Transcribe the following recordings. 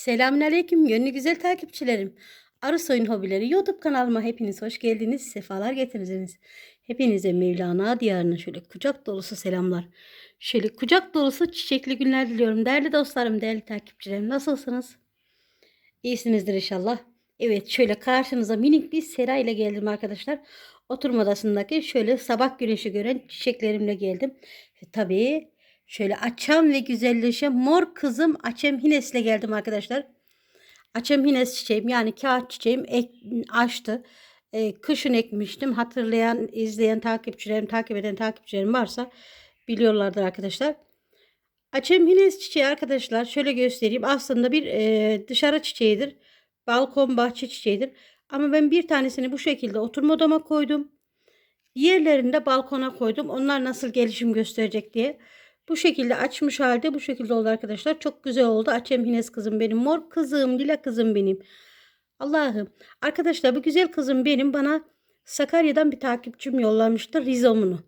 Selamünaleyküm gönlü güzel takipçilerim. Arı Soyun Hobileri YouTube kanalıma hepiniz hoş geldiniz. Sefalar getirdiniz. Hepinize Mevlana diyarına şöyle kucak dolusu selamlar. Şöyle kucak dolusu çiçekli günler diliyorum. Değerli dostlarım, değerli takipçilerim nasılsınız? İyisinizdir inşallah. Evet şöyle karşınıza minik bir sera ile geldim arkadaşlar. Oturma odasındaki şöyle sabah güneşi gören çiçeklerimle geldim. Ve tabii şöyle açan ve güzelleşen mor kızım Açem Hines'le geldim arkadaşlar. Açem Hines çiçeğim yani kağıt çiçeğim ek, açtı. Ee, kışın ekmiştim. Hatırlayan, izleyen takipçilerim, takip eden takipçilerim varsa biliyorlardır arkadaşlar. Açem Hines çiçeği arkadaşlar şöyle göstereyim. Aslında bir e, dışarı çiçeğidir. Balkon bahçe çiçeğidir. Ama ben bir tanesini bu şekilde oturma odama koydum. Diğerlerini de balkona koydum. Onlar nasıl gelişim gösterecek diye. Bu şekilde açmış halde bu şekilde oldu arkadaşlar. Çok güzel oldu. Açem Hines kızım benim. Mor kızım, lila kızım benim. Allah'ım. Arkadaşlar bu güzel kızım benim bana Sakarya'dan bir takipçim yollamıştı rizomunu.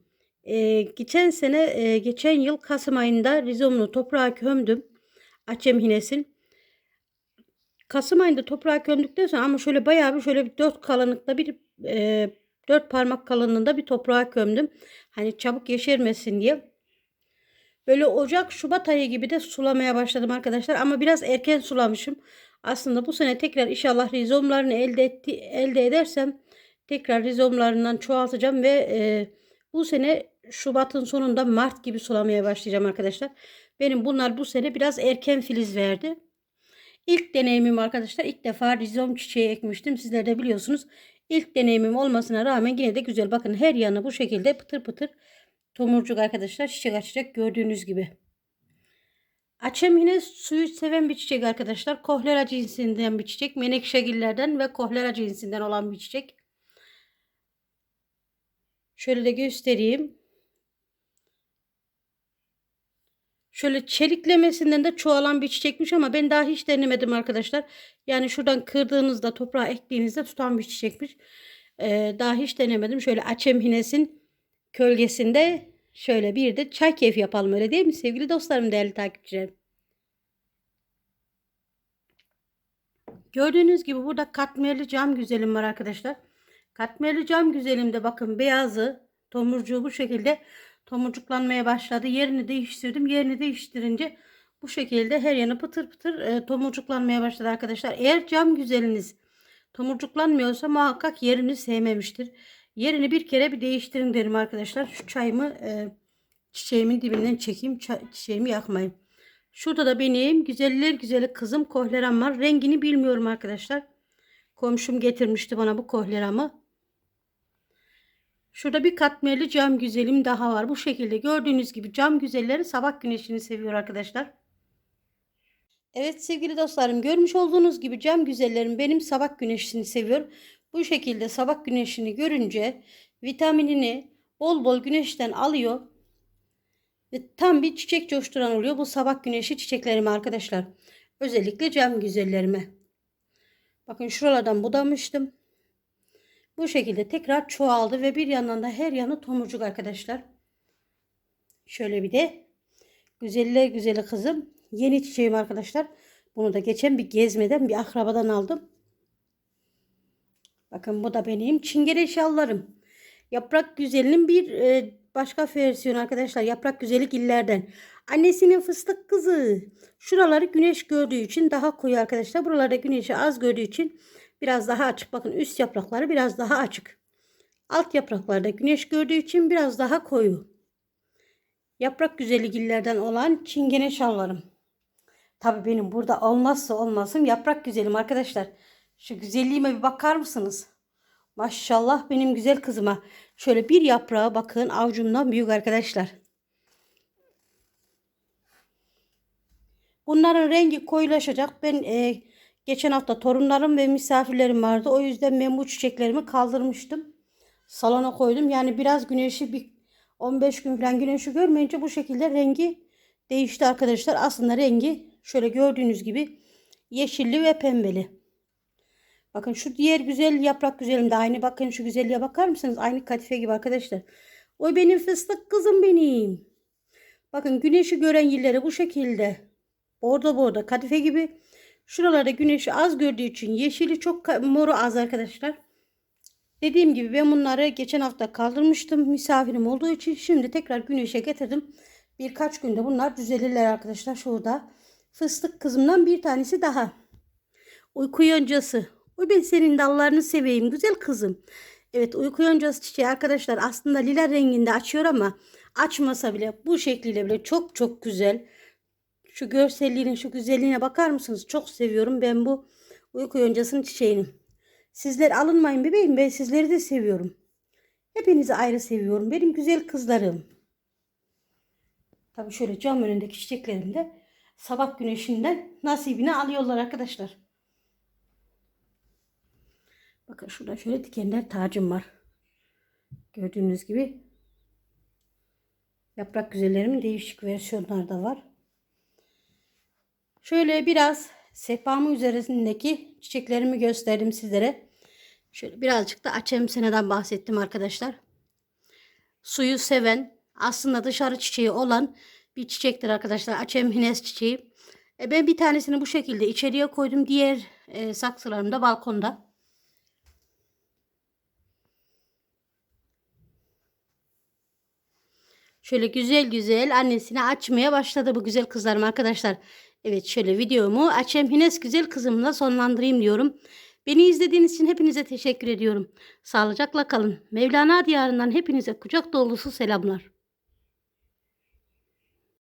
Ee, geçen sene, e, geçen yıl Kasım ayında rizomunu toprağa kömdüm. Açem Hines'in. Kasım ayında toprağa gömdükten sonra ama şöyle bayağı bir şöyle bir dört kalınlıkta bir e, dört parmak kalınlığında bir toprağa gömdüm. Hani çabuk yeşermesin diye. Böyle Ocak, Şubat ayı gibi de sulamaya başladım arkadaşlar. Ama biraz erken sulamışım. Aslında bu sene tekrar inşallah rizomlarını elde etti, elde edersem tekrar rizomlarından çoğaltacağım ve e, bu sene Şubat'ın sonunda Mart gibi sulamaya başlayacağım arkadaşlar. Benim bunlar bu sene biraz erken filiz verdi. İlk deneyimim arkadaşlar ilk defa rizom çiçeği ekmiştim. Sizler de biliyorsunuz. İlk deneyimim olmasına rağmen yine de güzel. Bakın her yanı bu şekilde pıtır pıtır tomurcuk arkadaşlar çiçek açacak gördüğünüz gibi. Açem yine suyu seven bir çiçek arkadaşlar. Kohlera cinsinden bir çiçek. Menekşegillerden ve kohlera cinsinden olan bir çiçek. Şöyle de göstereyim. Şöyle çeliklemesinden de çoğalan bir çiçekmiş ama ben daha hiç denemedim arkadaşlar. Yani şuradan kırdığınızda toprağa ektiğinizde tutan bir çiçekmiş. Ee, daha hiç denemedim. Şöyle açem hinesin kölgesinde şöyle bir de çay keyfi yapalım öyle değil mi sevgili dostlarım değerli takipçilerim. Gördüğünüz gibi burada katmerli cam güzelim var arkadaşlar. Katmerli cam güzelimde bakın beyazı tomurcuğu bu şekilde tomurcuklanmaya başladı. Yerini değiştirdim. Yerini değiştirince bu şekilde her yanı pıtır pıtır e, tomurcuklanmaya başladı arkadaşlar. Eğer cam güzeliniz tomurcuklanmıyorsa muhakkak yerini sevmemiştir. Yerini bir kere bir değiştirin derim arkadaşlar. Şu çayımı e, çiçeğimin dibinden çekeyim. Çiçeğimi yakmayayım. Şurada da benim güzeller güzeli kızım kohleram var. Rengini bilmiyorum arkadaşlar. Komşum getirmişti bana bu kohleramı. Şurada bir katmerli cam güzelim daha var. Bu şekilde gördüğünüz gibi cam güzelleri sabah güneşini seviyor arkadaşlar. Evet sevgili dostlarım görmüş olduğunuz gibi cam güzellerim benim sabah güneşini seviyor. Bu şekilde sabah güneşini görünce vitaminini bol bol güneşten alıyor. Ve tam bir çiçek coşturan oluyor bu sabah güneşi çiçeklerime arkadaşlar. Özellikle cam güzellerime. Bakın şuralardan budamıştım. Bu şekilde tekrar çoğaldı ve bir yandan da her yanı tomurcuk arkadaşlar. Şöyle bir de güzeller güzeli kızım. Yeni çiçeğim arkadaşlar. Bunu da geçen bir gezmeden bir akrabadan aldım. Bakın bu da benim çingene şallarım. Yaprak güzelinin bir e, başka versiyonu arkadaşlar. Yaprak güzellik illerden. Annesinin fıstık kızı. Şuraları güneş gördüğü için daha koyu arkadaşlar. Buralarda güneşi az gördüğü için biraz daha açık. Bakın üst yaprakları biraz daha açık. Alt yapraklarda güneş gördüğü için biraz daha koyu. Yaprak güzelliklerden olan çingene şallarım. Tabi benim burada olmazsa olmazım yaprak güzelim arkadaşlar. Şu güzelliğime bir bakar mısınız? Maşallah benim güzel kızıma. Şöyle bir yaprağı bakın avucumdan büyük arkadaşlar. Bunların rengi koyulaşacak. Ben e, geçen hafta torunlarım ve misafirlerim vardı. O yüzden ben bu çiçeklerimi kaldırmıştım. Salona koydum. Yani biraz güneşi bir 15 gün falan güneşi görmeyince bu şekilde rengi değişti arkadaşlar. Aslında rengi şöyle gördüğünüz gibi yeşilli ve pembeli. Bakın şu diğer güzel yaprak güzelim de aynı. Bakın şu güzelliğe bakar mısınız? Aynı kadife gibi arkadaşlar. Oy benim fıstık kızım benim. Bakın güneşi gören yerleri bu şekilde. Bordo bordo kadife gibi. Şuralarda güneşi az gördüğü için yeşili çok moru az arkadaşlar. Dediğim gibi ben bunları geçen hafta kaldırmıştım. Misafirim olduğu için şimdi tekrar güneşe getirdim. Birkaç günde bunlar düzelirler arkadaşlar. Şurada fıstık kızımdan bir tanesi daha. Uyku yoncası. Uy ben senin dallarını seveyim güzel kızım. Evet uyku yoncası çiçeği arkadaşlar aslında lila renginde açıyor ama açmasa bile bu şekliyle bile çok çok güzel. Şu görselliğine şu güzelliğine bakar mısınız? Çok seviyorum ben bu uyku yoncasının çiçeğini. Sizler alınmayın bebeğim ben sizleri de seviyorum. Hepinizi ayrı seviyorum benim güzel kızlarım. Tabii şöyle cam önündeki çiçeklerim de sabah güneşinden nasibini alıyorlar arkadaşlar. Bakın şurada şöyle dikenler tacım var. Gördüğünüz gibi yaprak güzellerimin değişik versiyonları da var. Şöyle biraz sehpamın üzerindeki çiçeklerimi gösterdim sizlere. Şöyle birazcık da açemseneden bahsettim arkadaşlar. Suyu seven, aslında dışarı çiçeği olan bir çiçektir arkadaşlar. Açemhines çiçeği. E ben bir tanesini bu şekilde içeriye koydum. Diğer e, saksılarım da balkonda. Şöyle güzel güzel annesini açmaya başladı bu güzel kızlarım arkadaşlar. Evet şöyle videomu Açem Hines güzel kızımla sonlandırayım diyorum. Beni izlediğiniz için hepinize teşekkür ediyorum. Sağlıcakla kalın. Mevlana diyarından hepinize kucak dolusu selamlar.